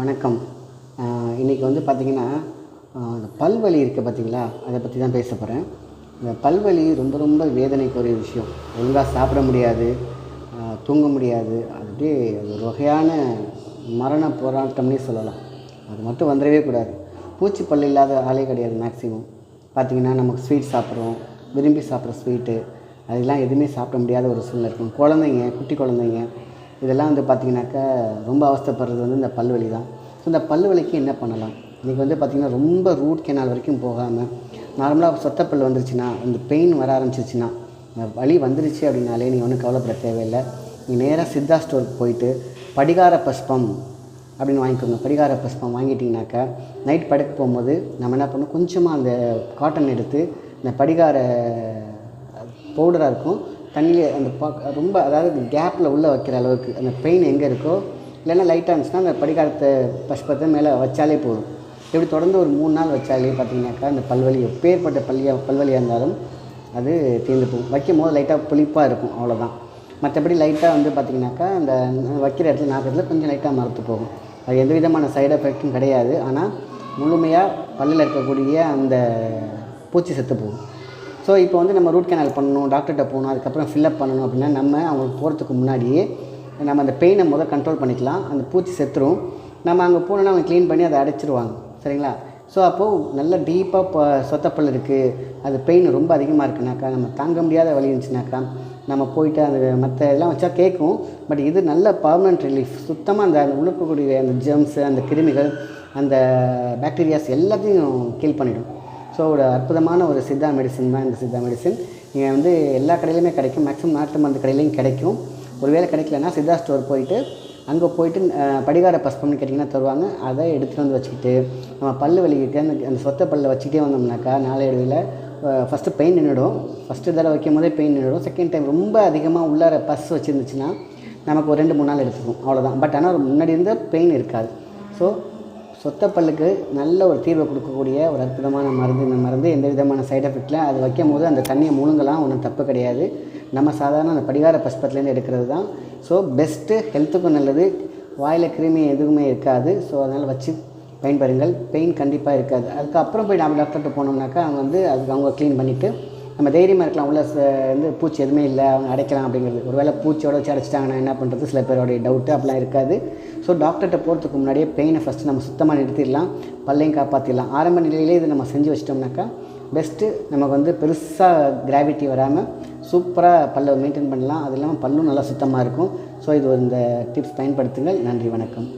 வணக்கம். இன்னைக்கு வந்து பார்த்திங்கன்னா இந்த பல்வலி இருக்குது பார்த்தீங்களா அதை பற்றி தான் பேச போகிறேன் இந்த பல்வலி ரொம்ப ரொம்ப வேதனைக்குரிய விஷயம். ஒழுங்காக சாப்பிட முடியாது தூங்க முடியாது. அது அப்படியே ஒரு வகையான மரண போராட்டம்னே சொல்லலாம். அது மட்டும் வந்துடவே கூடாது. பூச்சி பல் இல்லாத ஆளே கிடையாது மேக்ஸிமம் பார்த்திங்கன்னா நமக்கு ஸ்வீட் சாப்பிட்றோம் விரும்பி சாப்பிட்ற ஸ்வீட்டு அதெல்லாம் எதுவுமே சாப்பிட முடியாத ஒரு சூழ்நிலை இருக்கும். குழந்தைங்க குட்டி குழந்தைங்க இதெல்லாம் வந்து பார்த்திங்கனாக்கா ரொம்ப அவஸ்தைப்படுறது வந்து இந்த பல்வலி தான். ஸோ இந்த பல்வலிக்கு என்ன பண்ணலாம்? இன்றைக்கி வந்து பார்த்திங்கன்னா ரொம்ப ரூட் கெனால் வரைக்கும் போகாமல் நார்மலாக சொத்தப்பல் வந்துருச்சுன்னா இந்த பெயின் வர ஆரம்பிச்சிருச்சுன்னா இந்த வலி வந்துருச்சு அப்படின்னாலே நீங்கள் ஒன்றும் கவலைப்பட தேவையில்லை. நீங்கள் நேராக சித்தா ஸ்டோருக்கு போயிட்டு படிகார பஸ்பம் அப்படின்னு வாங்கிக்கோங்க. படிகார பஸ்பம் வாங்கிட்டிங்கனாக்கா நைட் படுக்க போகும்போது நம்ம என்ன பண்ணணும்? கொஞ்சமாக அந்த காட்டன் எடுத்து இந்த படிகார பவுடராக இருக்கும். தண்ணியில் அந்த பா ரொம்ப அதாவது கேப்பில் உள்ளே வைக்கிற அளவுக்கு அந்த பெயின் எங்கே இருக்கோ இல்லைன்னா லைட்டாக இருந்துச்சுன்னா அந்த படிகாரத்தை பஷ்பத்தை மேலே வச்சாலே போதும். இப்படி தொடர்ந்து ஒரு மூணு நாள் வச்சாலே பார்த்தீங்கன்னாக்கா அந்த பல்வலி எப்பேற்பட்ட பள்ளியாக பல்வலியாக இருந்தாலும் அது தீர்ந்து போகும். வைக்கும் போது லைட்டாக புளிப்பாக இருக்கும் அவ்வளோதான் மற்றபடி லைட்டாக வந்து பார்த்திங்கனாக்கா அந்த வைக்கிற இடத்துல நாக்கிறதுல கொஞ்சம் லைட்டாக மறுத்து போகும். அது எந்த விதமான சைடு எஃபெக்ட்டும் கிடையாது ஆனால் முழுமையாக பல்லில் இருக்கக்கூடிய அந்த பூச்சி செத்து போகும். ஸோ இப்போ வந்து நம்ம ரூட் கேனல் பண்ணணும் டாக்டர்கிட்ட போகணும் அதுக்கப்புறம் ஃபில்லப் பண்ணணும் அப்படின்னா நம்ம அவங்களுக்கு போகிறதுக்கு முன்னாடியே நம்ம அந்த பெயினை முதல் கண்ட்ரோல் பண்ணிக்கலாம். அந்த பூச்சி செத்துரும். நம்ம அங்கே போனோன்னா அவங்க க்ளீன் பண்ணி அதை அடைச்சிருவாங்க. சரிங்களா? ஸோ அப்போது நல்ல டீப்பாக இப்போ சொத்தப்பல் இருக்குது அது பெயின் ரொம்ப அதிகமாக இருக்குனாக்கா நம்ம தாங்க முடியாத வழி இருந்துச்சுனாக்கா நம்ம போயிட்டு அது மற்ற இதெல்லாம் வச்சா கேட்கும். பட் இது நல்ல பர்மனெண்ட் ரிலீஃப் சுத்தமாக அந்த அந்த உழுக்கக்கூடிய அந்த ஜெர்ம்ஸு அந்த கிருமிகள் அந்த பேக்டீரியாஸ் எல்லாத்தையும் கீல் பண்ணிவிடும் ஸோ ஒரு அற்புதமான ஒரு சித்தா மெடிசன் தான் இந்த சித்தா மெடிசன் நீங்கள் வந்து எல்லா கடையிலையுமே கிடைக்கும். மேக்ஸிமம் நாட்டு மருந்து கடையிலையும் கிடைக்கும். ஒருவேளை கிடைக்கலன்னா சித்தா ஸ்டோர் போயிட்டு அங்கே போயிட்டு படிகார பஸ்பம்னு கேட்டிங்கன்னா தருவாங்க. அதை எடுத்துகிட்டு வந்து வச்சுக்கிட்டு நம்ம பல் வலிக்கிட்டு அந்த அந்த சொத்த பல்ல வச்சுக்கிட்டே வந்தோம்னாக்கா நாளையடைவில் ஃபஸ்ட்டு பெயின் நின்றுடும் ஃபஸ்ட்டு தடவை வைக்கும் போதே பெயின் நின்றுடும் செகண்ட் டைம் ரொம்ப அதிகமாக உள்ளார பஸ் வச்சுருந்துச்சுன்னா நமக்கு ஒரு ரெண்டு மூணு நாள் எடுத்துக்கும். அவ்வளோதான் பட் ஆனால் முன்னாடி இருந்த பெயின் இருக்காது. ஸோ சொத்தப்பல்லுக்கு நல்ல ஒரு தீர்வை கொடுக்கக்கூடிய ஒரு அற்புதமான மருந்து. இந்த மருந்து எந்த விதமான சைடு எஃபெக்டில் அது வைக்கும் போது அந்த தண்ணியை முழுங்கலாம் ஒன்றும் தப்பு கிடையாது. நம்ம சாதாரண அந்த படிகார பஸ்பத்துலேருந்து எடுக்கிறது தான். ஸோ பெஸ்ட்டு ஹெல்த்துக்கும் நல்லது. வாயில் கிருமி எதுவுமே இருக்காது. ஸோ அதனால் வச்சு பயன்பெறுங்கள் பெயின் கண்டிப்பாக இருக்காது. அதுக்கப்புறம் போய் நம்ம டாக்டர்கிட்ட போனோம்னாக்கா அவங்க வந்து அதுக்கு அவங்க க்ளீன் பண்ணிவிட்டு நம்ம தைரியமாக இருக்கலாம். உள்ள வந்து பூச்சி எதுவுமே இல்லை. அவங்க அடைக்கலாம் அப்படிங்கிறது. ஒரு வேளை பூச்சியோட வச்சு அடைச்சிட்டாங்கன்னா என்ன பண்ணுறது சில பேரோடைய டவுட்டு அப்படிலாம் இருக்காது. ஸோ டாக்டர்கிட்ட போகிறதுக்கு முன்னாடியே பெயினை ஃபஸ்ட்டு நம்ம சுத்தமாக நிறுத்திடலாம். பல்லையும் காப்பாற்றிடலாம் ஆரம்ப நிலையிலே இதை நம்ம செஞ்சு வச்சிட்டோம்னாக்கா பெஸ்ட்டு நமக்கு வந்து பெருசாக கிராவிட்டி வராமல் சூப்பராக பல்லை மெயின்டைன் பண்ணலாம். அது இல்லாமல் பல்லும் நல்லா சுத்தமாக இருக்கும். ஸோ இது இந்த டிப்ஸ் பயன்படுத்துங்கள். நன்றி வணக்கம்.